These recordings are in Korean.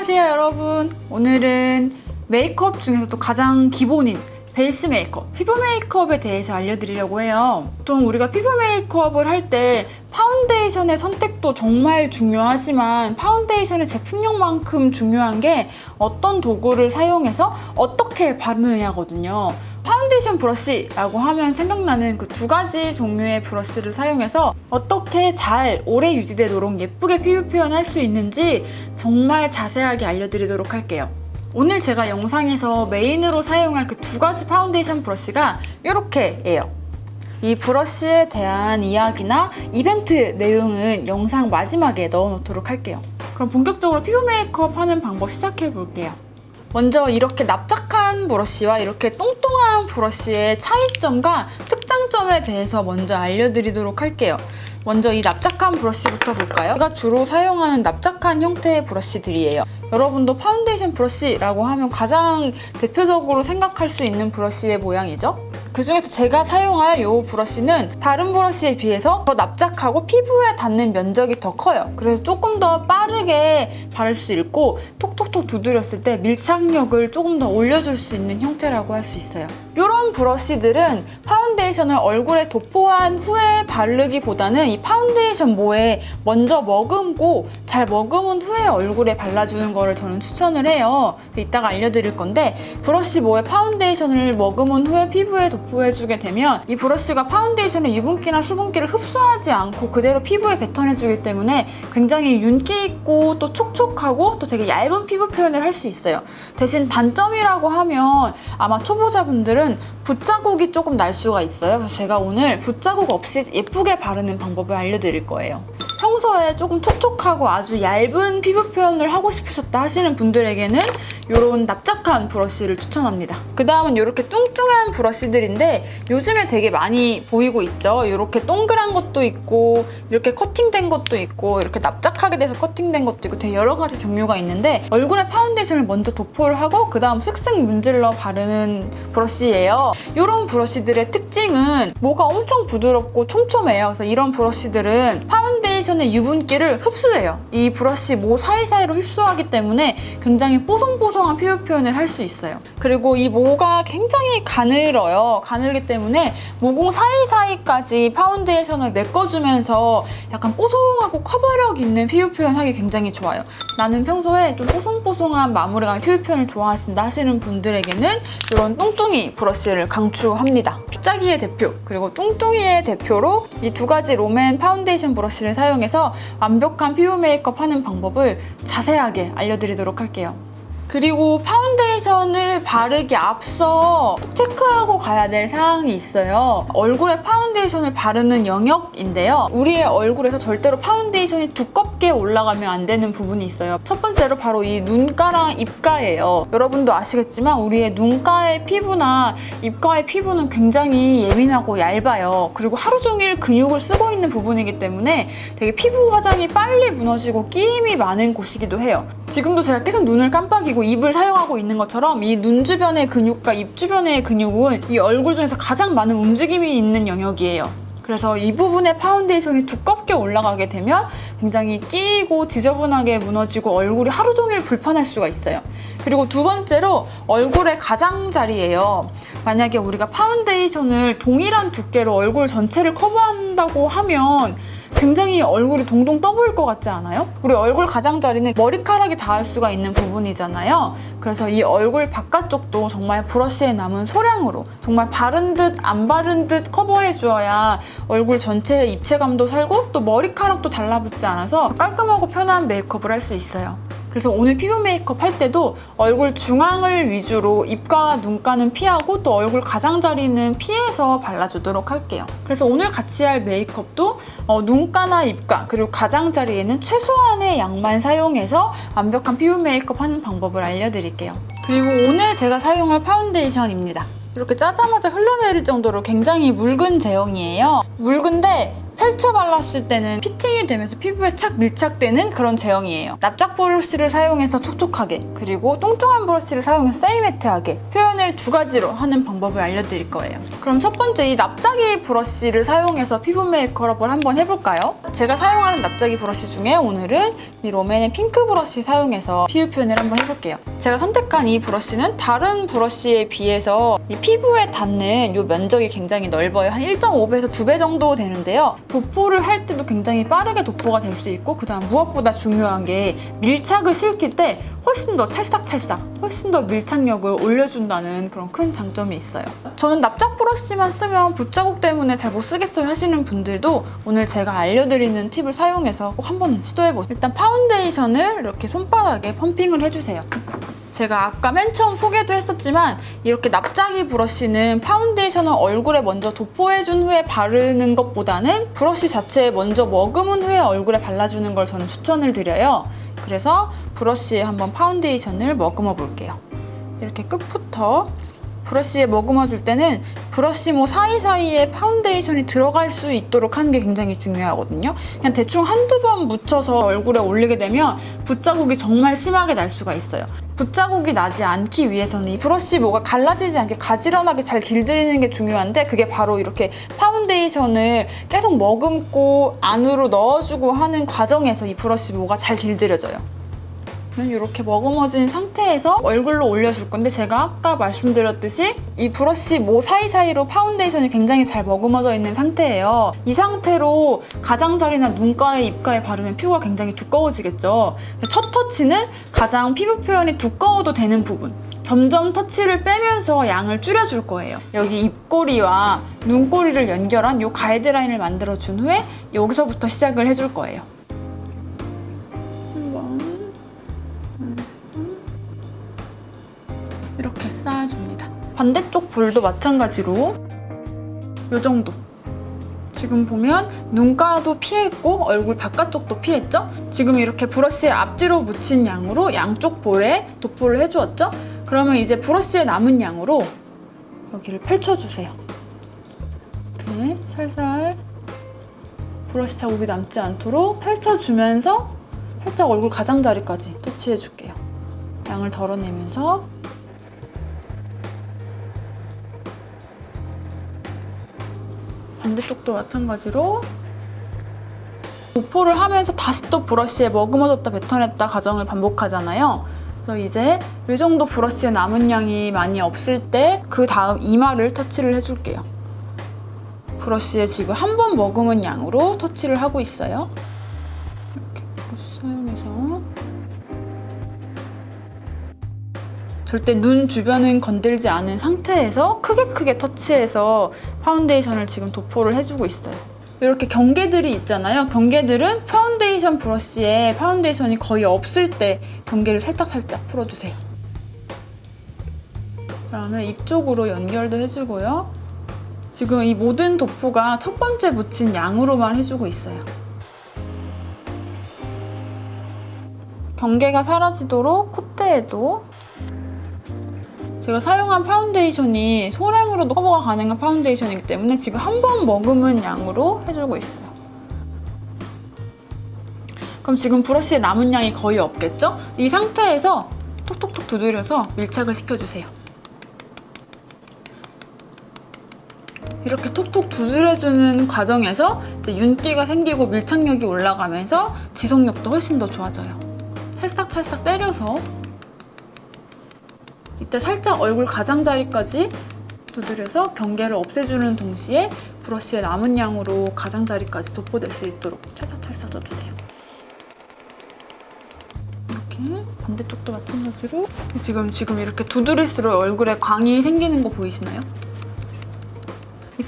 안녕하세요 여러분 오늘은 메이크업 중에서도 가장 기본인 베이스 메이크업, 피부 메이크업에 대해서 알려드리려고 해요. 보통 우리가 피부 메이크업을 할 때 파운데이션의 선택도 정말 중요하지만 파운데이션의 제품력만큼 중요한 게 어떤 도구를 사용해서 어떻게 바르느냐거든요. 파운데이션 브러쉬라고 하면 생각나는 그 두 가지 종류의 브러쉬를 사용해서 어떻게 잘 오래 유지되도록 예쁘게 피부 표현할 수 있는지 정말 자세하게 알려드리도록 할게요. 오늘 제가 영상에서 메인으로 사용할 그 두 가지 파운데이션 브러쉬가 이렇게예요. 이 브러쉬에 대한 이야기나 이벤트 내용은 영상 마지막에 넣어놓도록 할게요. 그럼 본격적으로 피부 메이크업 하는 방법 시작해 볼게요. 먼저 이렇게 납작한 브러쉬와 이렇게 똥똥한 브러쉬의 차이점과 특장점에 대해서 먼저 알려드리도록 할게요. 먼저 이 납작한 브러쉬부터 볼까요? 제가 주로 사용하는 납작한 형태의 브러쉬들이에요. 여러분도 파운데이션 브러쉬라고 하면 가장 대표적으로 생각할 수 있는 브러쉬의 모양이죠? 그 중에서 제가 사용할 이 브러쉬는 다른 브러쉬에 비해서 더 납작하고 피부에 닿는 면적이 더 커요. 그래서 조금 더 빠르게 바를 수 있고 톡톡톡 두드렸을 때 밀착력을 조금 더 올려줄 수 있는 형태라고 할 수 있어요. 이런 브러쉬들은 파운데이션을 얼굴에 도포한 후에 바르기보다는 이 파운데이션 모에 먼저 머금고 잘 머금은 후에 얼굴에 발라주는 거를 저는 추천을 해요. 이따가 알려드릴 건데 브러쉬 모에 파운데이션을 머금은 후에 피부에 도포해주게 되면 이 브러쉬가 파운데이션의 유분기나 수분기를 흡수하지 않고 그대로 피부에 뱉어내주기 때문에 굉장히 윤기 있고 또 촉촉하고 또 되게 얇은 피부 표현을 할 수 있어요. 대신 단점이라고 하면 아마 초보자분들은 붓자국이 조금 날 수가 있어요. 그래서 제가 오늘 붓자국 없이 예쁘게 바르는 방법을 알려드릴 거예요. 평소에 조금 촉촉하고 아주 얇은 피부 표현을 하고 싶으셨다 하시는 분들에게는 이런 납작한 브러쉬를 추천합니다. 그 다음은 이렇게 뚱뚱한 브러쉬들인데 요즘에 되게 많이 보이고 있죠. 이렇게 동그란 것도 있고 이렇게 커팅된 것도 있고 이렇게 납작하게 돼서 커팅된 것도 있고 되게 여러 가지 종류가 있는데 얼굴에 파운데이션을 먼저 도포를 하고 그 다음 슥슥 문질러 바르는 브러쉬예요. 이런 브러쉬들의 특징은 모가 엄청 부드럽고 촘촘해요. 그래서 이런 브러쉬들은 파운데이션의 유분기를 흡수해요. 이 브러쉬 모 사이사이로 흡수하기 때문에 굉장히 뽀송뽀송한 피부 표현을 할 수 있어요. 그리고 이 모가 굉장히 가늘어요. 가늘기 때문에 모공 사이사이까지 파운데이션을 메꿔주면서 약간 뽀송하고 커버력 있는 피부 표현하기 굉장히 좋아요. 나는 평소에 좀 뽀송뽀송한 마무리감 피부 표현을 좋아하신다 하시는 분들에게는 이런 뚱뚱이 브러쉬를 강추합니다. 핏자기의 대표 그리고 뚱뚱이의 대표로 이 두 가지 롬앤 파운데이션 브러쉬를 사용해서 완벽한 피부 메이크업 하는 방법을 자세하게 알려드리도록 할게요. 그리고 파운데이션을 바르기 앞서 꼭 체크하고 가야 될 사항이 있어요. 얼굴에 파운데이션을 바르는 영역인데요. 우리의 얼굴에서 절대로 파운데이션이 두껍게 올라가면 안 되는 부분이 있어요. 첫 번째로 바로 이 눈가랑 입가예요. 여러분도 아시겠지만 우리의 눈가의 피부나 입가의 피부는 굉장히 예민하고 얇아요. 그리고 하루 종일 근육을 쓰고 있는 부분이기 때문에 되게 피부 화장이 빨리 무너지고 끼임이 많은 곳이기도 해요. 지금도 제가 계속 눈을 깜빡이고 입을 사용하고 있는 것처럼 이 눈 주변의 근육과 입 주변의 근육은 이 얼굴 중에서 가장 많은 움직임이 있는 영역이에요. 그래서 이 부분에 파운데이션이 두껍게 올라가게 되면 굉장히 끼이고 지저분하게 무너지고 얼굴이 하루 종일 불편할 수가 있어요. 그리고 두 번째로 얼굴의 가장자리예요. 만약에 우리가 파운데이션을 동일한 두께로 얼굴 전체를 커버한다고 하면 굉장히 얼굴이 동동 떠 보일 것 같지 않아요? 우리 얼굴 가장자리는 머리카락이 닿을 수가 있는 부분이잖아요. 그래서 이 얼굴 바깥쪽도 정말 브러쉬에 남은 소량으로 정말 바른 듯 안 바른 듯 커버해 주어야 얼굴 전체의 입체감도 살고 또 머리카락도 달라붙지 않아서 깔끔하고 편한 메이크업을 할 수 있어요. 그래서 오늘 피부 메이크업 할 때도 얼굴 중앙을 위주로 입과 눈가는 피하고 또 얼굴 가장자리는 피해서 발라주도록 할게요. 그래서 오늘 같이 할 메이크업도 어, 눈가나 입가 그리고 가장자리에는 최소한의 양만 사용해서 완벽한 피부 메이크업 하는 방법을 알려드릴게요. 그리고 오늘 제가 사용할 파운데이션입니다. 이렇게 짜자마자 흘러내릴 정도로 굉장히 묽은 제형이에요. 묽은데 펼쳐 발랐을 때는 피팅이 되면서 피부에 착 밀착되는 그런 제형이에요. 납작 브러쉬를 사용해서 촉촉하게 그리고 뚱뚱한 브러쉬를 사용해서 세이매트하게 표현을 두 가지로 하는 방법을 알려드릴 거예요. 그럼 첫 번째 이 납작이 브러쉬를 사용해서 피부 메이크업을 한번 해볼까요? 제가 사용하는 납작이 브러쉬 중에 오늘은 이 롬앤의 핑크 브러쉬 사용해서 피부 표현을 한번 해볼게요. 제가 선택한 이 브러쉬는 다른 브러쉬에 비해서 이 피부에 닿는 이 면적이 굉장히 넓어요. 한 1.5배에서 2배 정도 되는데요. 도포를 할 때도 굉장히 빠르게 도포가 될 수 있고 그다음 무엇보다 중요한 게 밀착을 시킬 때 훨씬 더 찰싹찰싹 훨씬 더 밀착력을 올려준다는 그런 큰 장점이 있어요. 저는 납작 브러쉬만 쓰면 붓자국 때문에 잘 못 쓰겠어요 하시는 분들도 오늘 제가 알려드리는 팁을 사용해서 꼭 한번 시도해보세요. 일단 파운데이션을 이렇게 손바닥에 펌핑을 해주세요. 제가 아까 맨 처음 소개도 했었지만 이렇게 납작이 브러쉬는 파운데이션을 얼굴에 먼저 도포해준 후에 바르는 것보다는 브러쉬 자체에 먼저 머금은 후에 얼굴에 발라주는 걸 저는 추천을 드려요. 그래서 브러쉬에 한번 파운데이션을 머금어 볼게요. 이렇게 끝부터 브러쉬에 머금어 줄 때는 브러쉬 모 사이사이에 파운데이션이 들어갈 수 있도록 하는 게 굉장히 중요하거든요. 그냥 대충 한두 번 묻혀서 얼굴에 올리게 되면 붓자국이 정말 심하게 날 수가 있어요. 붓자국이 나지 않기 위해서는 이 브러쉬 모가 갈라지지 않게 가지런하게 잘 길들이는 게 중요한데 그게 바로 이렇게 파운데이션을 계속 머금고 안으로 넣어주고 하는 과정에서 이 브러쉬 모가 잘 길들여져요. 이렇게 머금어진 상태에서 얼굴로 올려줄 건데 제가 아까 말씀드렸듯이 이 브러쉬 모 사이사이로 파운데이션이 굉장히 잘 머금어져 있는 상태예요. 이 상태로 가장자리나 눈가에 입가에 바르면 피부가 굉장히 두꺼워지겠죠. 첫 터치는 가장 피부 표현이 두꺼워도 되는 부분. 점점 터치를 빼면서 양을 줄여줄 거예요. 여기 입꼬리와 눈꼬리를 연결한 이 가이드라인을 만들어준 후에 여기서부터 시작을 해줄 거예요. 반대쪽 볼도 마찬가지로 이 정도. 지금 보면 눈가도 피했고 얼굴 바깥쪽도 피했죠? 지금 이렇게 브러쉬에 앞뒤로 묻힌 양으로 양쪽 볼에 도포를 해주었죠? 그러면 이제 브러쉬에 남은 양으로 여기를 펼쳐주세요. 이렇게 살살 브러쉬 자국이 남지 않도록 펼쳐주면서 살짝 얼굴 가장자리까지 터치해줄게요. 양을 덜어내면서 반대쪽도 마찬가지로 도포를 하면서 다시 또 브러쉬에 머금어졌다 뱉어냈다 과정을 반복하잖아요. 그래서 이제 이 정도 브러쉬에 남은 양이 많이 없을 때 그 다음 이마를 터치를 해줄게요. 브러쉬에 지금 한 번 머금은 양으로 터치를 하고 있어요. 절대 눈 주변은 건들지 않은 상태에서 크게 크게 터치해서 파운데이션을 지금 도포를 해주고 있어요. 이렇게 경계들이 있잖아요. 경계들은 파운데이션 브러쉬에 파운데이션이 거의 없을 때 경계를 살짝살짝 풀어주세요. 그다음에 입 쪽으로 연결도 해주고요. 지금 이 모든 도포가 첫 번째 묻힌 양으로만 해주고 있어요. 경계가 사라지도록 콧대에도 제가 사용한 파운데이션이 소량으로도 커버가 가능한 파운데이션이기 때문에 지금 한 번 머금은 양으로 해주고 있어요. 그럼 지금 브러쉬에 남은 양이 거의 없겠죠? 이 상태에서 톡톡톡 두드려서 밀착을 시켜주세요. 이렇게 톡톡 두드려주는 과정에서 윤기가 생기고 밀착력이 올라가면서 지속력도 훨씬 더 좋아져요. 찰싹찰싹 때려서 이때 살짝 얼굴 가장자리까지 두드려서 경계를 없애주는 동시에 브러쉬의 남은 양으로 가장자리까지 도포될 수 있도록 찰싹찰싹 쪄주세요. 이렇게 반대쪽도 마찬가지로 지금 지금 이렇게 두드릴수록 얼굴에 광이 생기는 거 보이시나요?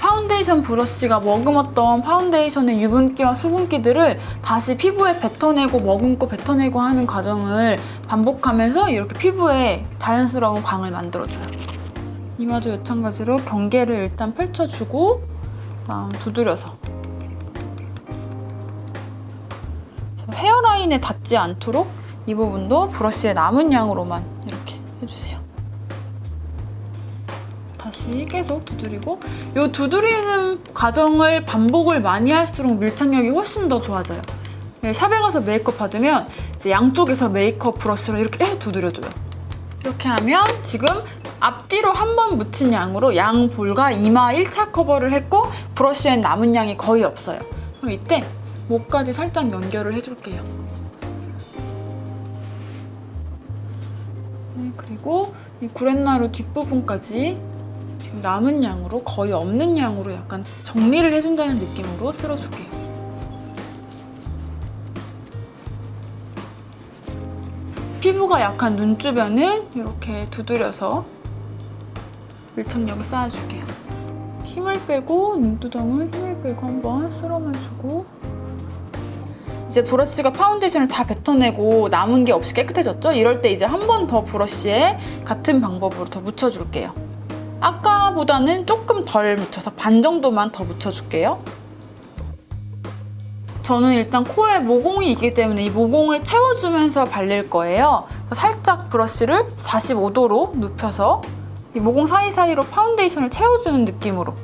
이 파운데이션 브러쉬가 머금었던 파운데이션의 유분기와 수분기들을 다시 피부에 뱉어내고 머금고 뱉어내고 하는 과정을 반복하면서 이렇게 피부에 자연스러운 광을 만들어줘요. 이마도 마찬가지로 경계를 일단 펼쳐주고 다음 두드려서 헤어라인에 닿지 않도록 이 부분도 브러쉬의 남은 양으로만 이렇게 해주세요. 다시 계속 두드리고 이 두드리는 과정을 반복을 많이 할수록 밀착력이 훨씬 더 좋아져요. 네, 샵에 가서 메이크업 받으면 이제 양쪽에서 메이크업 브러쉬로 이렇게 계속 두드려줘요. 이렇게 하면 지금 앞뒤로 한 번 묻힌 양으로 양 볼과 이마 1차 커버를 했고 브러쉬엔 남은 양이 거의 없어요. 그럼 이때 목까지 살짝 연결을 해줄게요. 네, 그리고 이 구렛나루 뒷부분까지 남은 양으로 거의 없는 양으로 약간 정리를 해준다는 느낌으로 쓸어줄게요. 피부가 약한 눈 주변은 이렇게 두드려서 밀착력을 쌓아줄게요. 힘을 빼고 눈두덩은 힘을 빼고 한번 쓸어만 주고 이제 브러쉬가 파운데이션을 다 뱉어내고 남은 게 없이 깨끗해졌죠? 이럴 때 이제 한 번 더 브러쉬에 같은 방법으로 더 묻혀줄게요. 아까 보다는 조금 덜 묻혀서 반 정도만 더 묻혀줄게요. 저는 일단 코에 모공이 있기 때문에 이 모공을 채워주면서 발릴 거예요. 살짝 브러쉬를 45도로 눕혀서 이 모공 사이사이로 파운데이션을 채워주는 느낌으로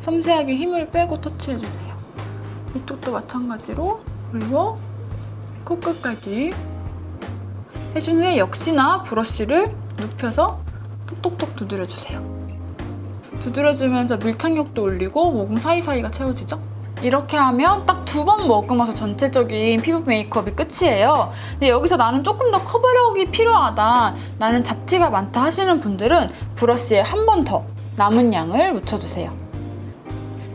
섬세하게 힘을 빼고 터치해주세요. 이쪽도 마찬가지로 그리고 코끝까지 해준 후에 역시나 브러쉬를 눕혀서 톡톡톡 두드려주세요. 두드려주면서 밀착력도 올리고 모공 사이사이가 채워지죠? 이렇게 하면 딱 두 번 머금어서 전체적인 피부 메이크업이 끝이에요. 근데 여기서 나는 조금 더 커버력이 필요하다, 나는 잡티가 많다 하시는 분들은 브러쉬에 한 번 더 남은 양을 묻혀주세요.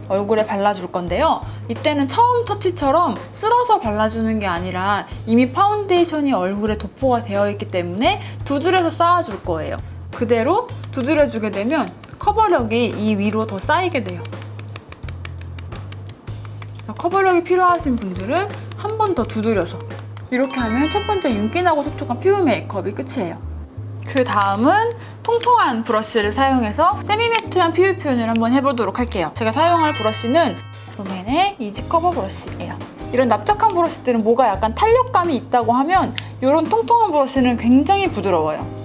얼굴에 발라줄 건데요. 이때는 처음 터치처럼 쓸어서 발라주는 게 아니라 이미 파운데이션이 얼굴에 도포가 되어 있기 때문에 두드려서 쌓아줄 거예요. 그대로 두드려주게 되면 커버력이 이 위로 더 쌓이게 돼요. 커버력이 필요하신 분들은 한 번 더 두드려서 이렇게 하면 첫 번째 윤기나고 촉촉한 피부 메이크업이 끝이에요. 그 다음은 통통한 브러쉬를 사용해서 세미매트한 피부 표현을 한번 해보도록 할게요. 제가 사용할 브러쉬는 롬앤의 이지 커버 브러쉬예요. 이런 납작한 브러쉬들은 뭐가 약간 탄력감이 있다고 하면 이런 통통한 브러쉬는 굉장히 부드러워요.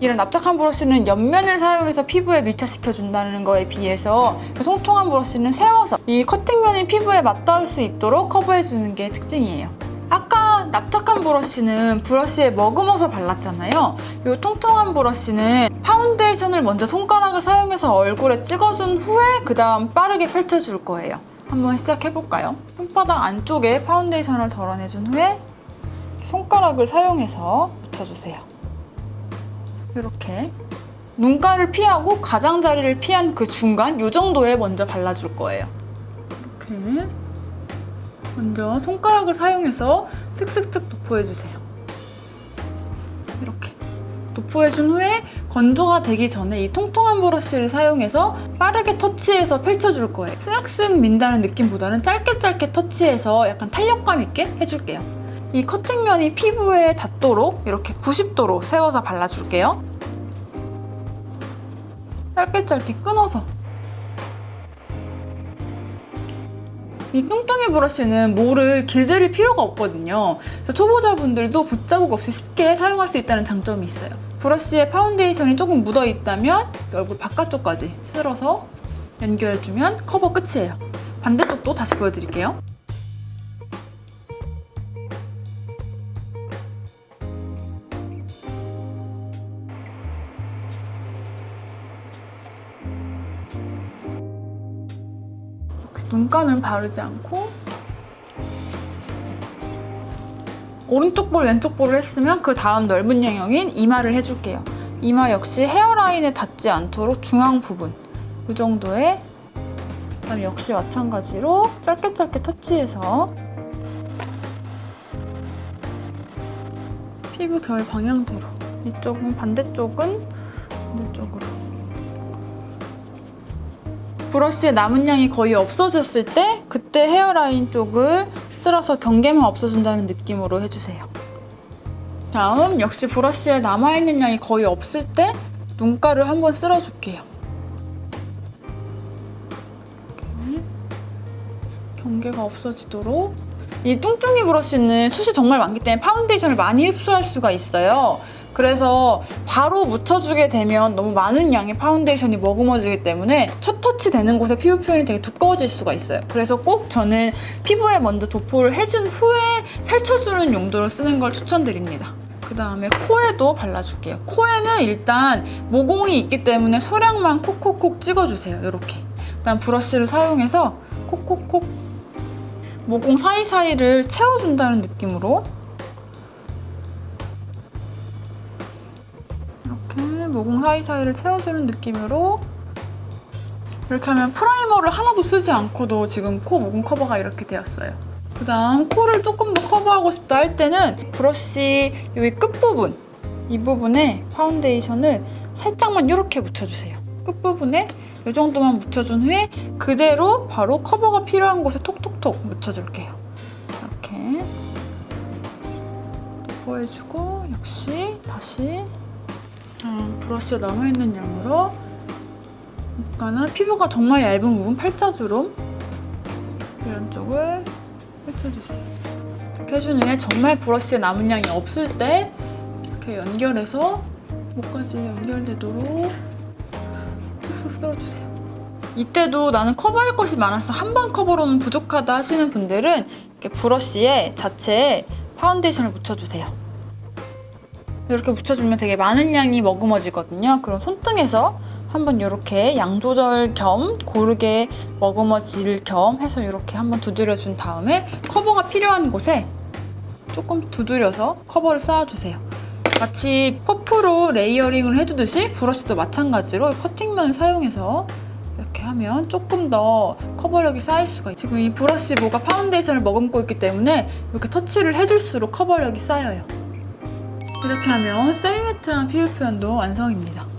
이런 납작한 브러쉬는 옆면을 사용해서 피부에 밀착시켜 준다는 거에 비해서 통통한 브러쉬는 세워서 이 커팅면이 피부에 맞닿을 수 있도록 커버해 주는 게 특징이에요. 아까 납작한 브러쉬는 브러쉬에 머금어서 발랐잖아요. 이 통통한 브러쉬는 파운데이션을 먼저 손가락을 사용해서 얼굴에 찍어준 후에 그 다음 빠르게 펼쳐줄 거예요. 한번 시작해볼까요? 손바닥 안쪽에 파운데이션을 덜어내준 후에 손가락을 사용해서 묻혀주세요. 이렇게 눈가를 피하고 가장자리를 피한 그 중간 이 정도에 먼저 발라줄 거예요. 이렇게 먼저 손가락을 사용해서 슥슥슥 도포해주세요. 이렇게 도포해준 후에 건조가 되기 전에 이 통통한 브러쉬를 사용해서 빠르게 터치해서 펼쳐줄 거예요. 쓱쓱 민다는 느낌보다는 짧게 짧게 터치해서 약간 탄력감 있게 해줄게요. 이 커팅면이 피부에 닿도록 이렇게 90도로 세워서 발라줄게요. 짧게 짧게 끊어서 이 뚱뚱이 브러쉬는 모를 길들일 필요가 없거든요. 그래서 초보자분들도 붓자국 없이 쉽게 사용할 수 있다는 장점이 있어요. 브러쉬에 파운데이션이 조금 묻어 있다면 얼굴 바깥쪽까지 쓸어서 연결해주면 커버 끝이에요. 반대쪽도 다시 보여드릴게요. 눈가는 바르지 않고 오른쪽 볼 왼쪽 볼을 했으면 그 다음 넓은 영역인 이마를 해줄게요. 이마 역시 헤어라인에 닿지 않도록 중앙 부분. 이 정도에 그다음 역시 마찬가지로 짧게 짧게 터치해서 피부 결 방향대로. 이쪽은 반대쪽은 반대쪽으로 브러쉬의 남은 양이 거의 없어졌을 때 그때 헤어라인 쪽을 쓸어서 경계만 없어준다는 느낌으로 해주세요. 다음 역시 브러쉬에 남아있는 양이 거의 없을 때 눈가를 한번 쓸어줄게요. 경계가 없어지도록 이 뚱뚱이 브러쉬는 숱이 정말 많기 때문에 파운데이션을 많이 흡수할 수가 있어요. 그래서 바로 묻혀주게 되면 너무 많은 양의 파운데이션이 머금어지기 때문에 첫 터치 되는 곳에 피부 표현이 되게 두꺼워질 수가 있어요. 그래서 꼭 저는 피부에 먼저 도포를 해준 후에 펼쳐주는 용도로 쓰는 걸 추천드립니다. 그 다음에 코에도 발라줄게요. 코에는 일단 모공이 있기 때문에 소량만 콕콕콕 찍어주세요. 이렇게. 그다음 브러쉬를 사용해서 콕콕콕 모공 사이사이를 채워준다는 느낌으로 모공 사이사이를 채워주는 느낌으로 이렇게 하면 프라이머를 하나도 쓰지 않고도 지금 코 모공 커버가 이렇게 되었어요. 그 다음 코를 조금 더 커버하고 싶다 할 때는 브러쉬 여기 끝부분 이 부분에 파운데이션을 살짝만 이렇게 묻혀주세요. 끝부분에 이 정도만 묻혀준 후에 그대로 바로 커버가 필요한 곳에 톡톡톡 묻혀줄게요. 이렇게 보여주고 역시 다시 음, 브러쉬에 남아있는 양으로 약간은 피부가 정말 얇은 부분 팔자주름 이런 쪽을 펼쳐주세요. 이렇게 해준 후에 정말 브러쉬에 남은 양이 없을 때 이렇게 연결해서 목까지 연결되도록 쓱쓱 쓸어주세요. 이때도 나는 커버할 것이 많아서 한 번 커버로는 부족하다 하시는 분들은 이렇게 브러쉬에 자체에 파운데이션을 묻혀주세요. 이렇게 묻혀주면 되게 많은 양이 머금어지거든요. 그럼 손등에서 한번 이렇게 양 조절 겸 고르게 머금어질 겸 해서 이렇게 한번 두드려준 다음에 커버가 필요한 곳에 조금 두드려서 커버를 쌓아주세요. 마치 퍼프로 레이어링을 해주듯이 브러쉬도 마찬가지로 커팅면을 사용해서 이렇게 하면 조금 더 커버력이 쌓일 수가 있어요. 지금 이 브러쉬 모가 파운데이션을 머금고 있기 때문에 이렇게 터치를 해줄수록 커버력이 쌓여요. 이렇게 하면 세미매트한 피부 표현도 완성입니다.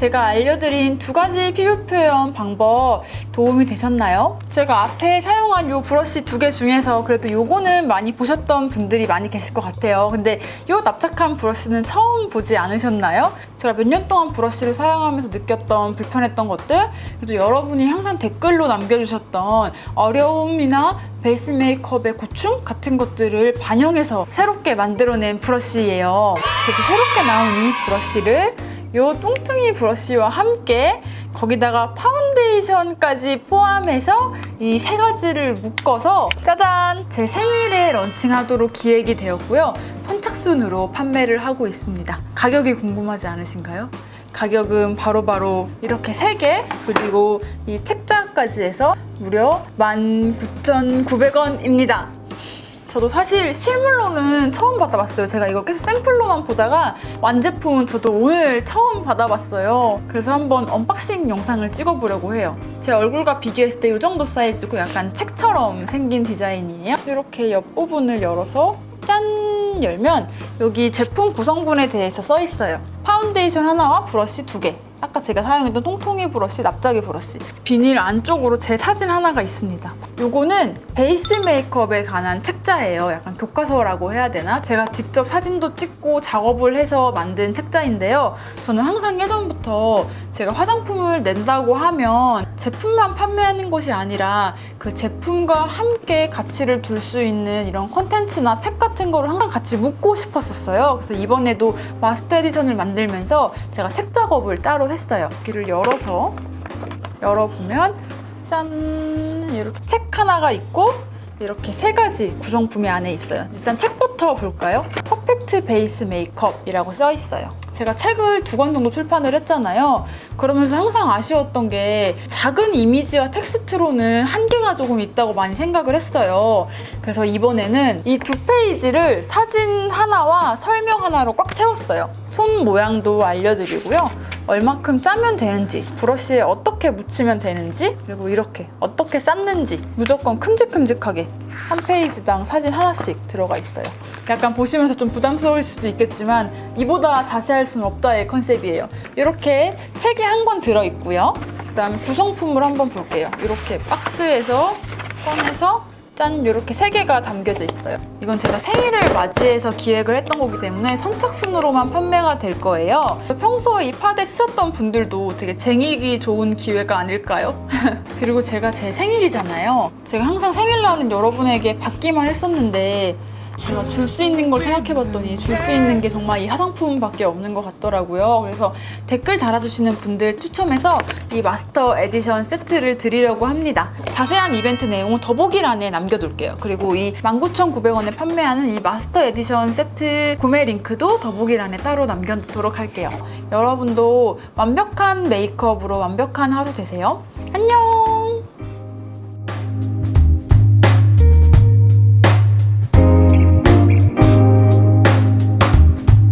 제가 알려드린 두 가지 피부 표현 방법 도움이 되셨나요? 제가 앞에 사용한 이 브러쉬 두 개 중에서 그래도 요거는 많이 보셨던 분들이 많이 계실 것 같아요. 근데 이 납작한 브러쉬는 처음 보지 않으셨나요? 제가 몇 년 동안 브러쉬를 사용하면서 느꼈던 불편했던 것들 그래도 여러분이 항상 댓글로 남겨주셨던 어려움이나 베이스 메이크업의 고충 같은 것들을 반영해서 새롭게 만들어낸 브러쉬예요. 그래서 새롭게 나온 이 브러쉬를 요 뚱뚱이 브러쉬와 함께 거기다가 파운데이션까지 포함해서 이 세 가지를 묶어서 짜잔! 제 생일에 런칭하도록 기획이 되었고요. 선착순으로 판매를 하고 있습니다. 가격이 궁금하지 않으신가요? 가격은 바로바로 이렇게 3개 그리고 이 책자까지 해서 무려 19,900원입니다. 저도 사실 실물로는 처음 받아봤어요. 제가 이거 계속 샘플로만 보다가 완제품은 저도 오늘 처음 받아봤어요. 그래서 한번 언박싱 영상을 찍어보려고 해요. 제 얼굴과 비교했을 때 이 정도 사이즈고 약간 책처럼 생긴 디자인이에요. 이렇게 옆부분을 열어서 짠! 열면 여기 제품 구성분에 대해서 써 있어요. 파운데이션 하나와 브러쉬 두 개. 아까 제가 사용했던 통통이 브러쉬, 납작이 브러쉬. 비닐 안쪽으로 제 사진 하나가 있습니다. 요거는 베이스 메이크업에 관한 책자예요. 약간 교과서라고 해야 되나? 제가 직접 사진도 찍고 작업을 해서 만든 책자인데요. 저는 항상 예전부터 제가 화장품을 낸다고 하면 제품만 판매하는 것이 아니라 그 제품과 함께 가치를 둘 수 있는 이런 컨텐츠나 책 같은 거를 항상 같이 묻고 싶었었어요. 그래서 이번에도 마스터 에디션을 만들면서 제가 책 작업을 따로 했어요. 여기를 열어서 열어보면 짠 이렇게 책 하나가 있고 이렇게 세 가지 구성품이 안에 있어요. 일단 책부터 볼까요? 퍼펙트 베이스 메이크업이라고 써 있어요. 제가 책을 두 권 정도 출판을 했잖아요. 그러면서 항상 아쉬웠던 게 작은 이미지와 텍스트로는 한계가 조금 있다고 많이 생각을 했어요. 그래서 이번에는 이 두 페이지를 사진 하나와 설명 하나로 꽉 채웠어요. 손 모양도 알려드리고요. 얼마큼 짜면 되는지, 브러쉬에 어떻게 묻히면 되는지, 그리고 이렇게 어떻게 쌓는지 무조건 큼직큼직하게 한 페이지당 사진 하나씩 들어가 있어요. 약간 보시면서 좀 부담스러울 수도 있겠지만 이보다 자세할 수는 없다의 컨셉이에요. 이렇게 책이 한 권 들어있고요. 그 다음에 구성품을 한번 볼게요. 이렇게 박스에서 꺼내서 짠 이렇게 세 개가 담겨져 있어요. 이건 제가 생일을 맞이해서 기획을 했던 거기 때문에 선착순으로만 판매가 될 거예요. 평소에 이 파데 쓰셨던 분들도 되게 쟁이기 좋은 기회가 아닐까요? 그리고 제가 제 생일이잖아요. 제가 항상 생일날은 여러분에게 받기만 했었는데 제가 줄 수 있는 걸 생각해봤더니 줄 수 있는 게 정말 이 화장품밖에 없는 것 같더라고요. 그래서 댓글 달아주시는 분들 추첨해서 이 마스터 에디션 세트를 드리려고 합니다. 자세한 이벤트 내용은 더보기란에 남겨둘게요. 그리고 이 19,900원에 판매하는 이 마스터 에디션 세트 구매 링크도 더보기란에 따로 남겨두도록 할게요. 여러분도 완벽한 메이크업으로 완벽한 하루 되세요. 안녕!